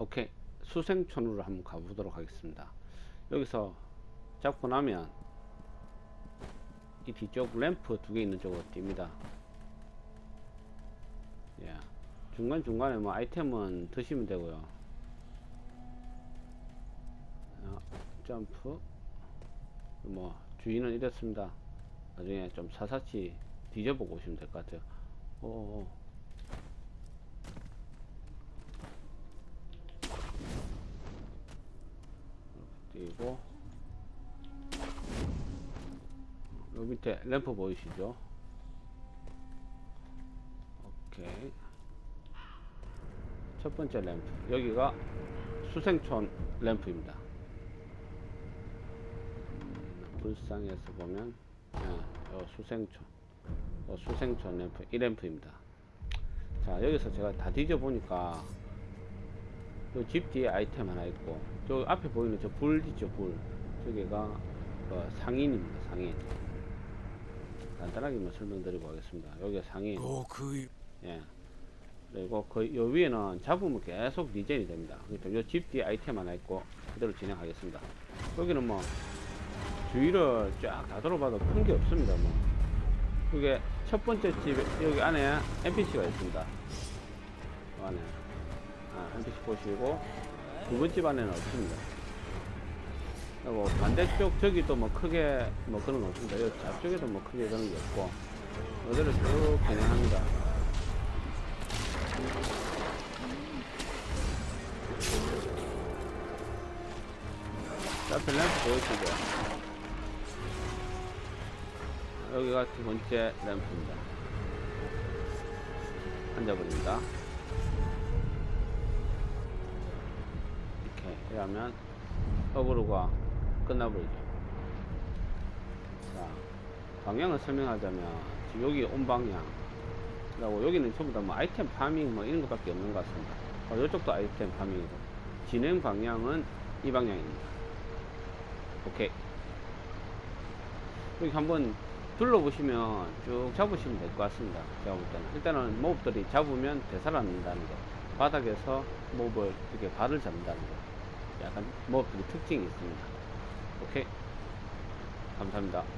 오케이. 수생촌으로 한번 가보도록 하겠습니다. 여기서 잡고 나면 이 뒤쪽 램프 두 개 있는 쪽으로 뜁니다. 예. 중간중간에 뭐 아이템은 드시면 되고요. 어, 점프. 뭐 주인은 이렇습니다. 나중에 좀 사사치 뒤져보고 오시면 될 것 같아요. 오 그리고 요 밑에 램프 보이시죠? 오케이. 첫 번째 램프. 여기가 수생촌 램프입니다. 음, 불상에서 보면 예, 요 수생촌 요 수생촌 램프 이 램프입니다. 자 여기서 제가 다 뒤져 보니까 요 집 뒤에 아이템 하나 있고 저 앞에 보이는 저 불 있죠 불. 저기가 어, 상인입니다 상인. 간단하게만 설명드리고 하겠습니다. 여기가 상인. 極意 예. 그리고 그 요 위에는 잡으면 계속 리젠이 됩니다. 그러니까 요집 뒤에 아이템 하나 있고 그대로 진행하겠습니다. 여기는 뭐 주위를 쫙 다 돌아봐도 큰 게 없습니다 뭐. 이게 첫 번째 집에 여기 안에 NPC가 있습니다. 그 안에 아, NPC 보시고 두 번째 집 안에는 없습니다 그리고 반대쪽 저기도 뭐 크게 뭐 그런 거 없습니다 여기 앞쪽에도 뭐 크게 그런 게 없고 이대로 쭉 진행합니다 앞에 램프 보이시죠? 여기가 두 번째 램프입니다. 앉아버립니다. 이러면 어그로가 끝나버리죠. 자, 방향을 설명하자면 지금 여기 온 방향 그리고 여기는 전부 다 뭐 아이템 파밍 뭐 이런 것밖에 없는 것 같습니다. 어, 이쪽도 아이템 파밍이고 진행 방향은 이 방향입니다. 오케이. 여기 한번 둘러보시면 쭉 잡으시면 될 것 같습니다. 제가 볼 때는. 일단은 몹들이 잡으면 되살아난다는 거. 바닥에서 몹을 이렇게 발을 잡는다는 거. 약간 몹들이 특징이 있습니다. 오케이. 감사합니다.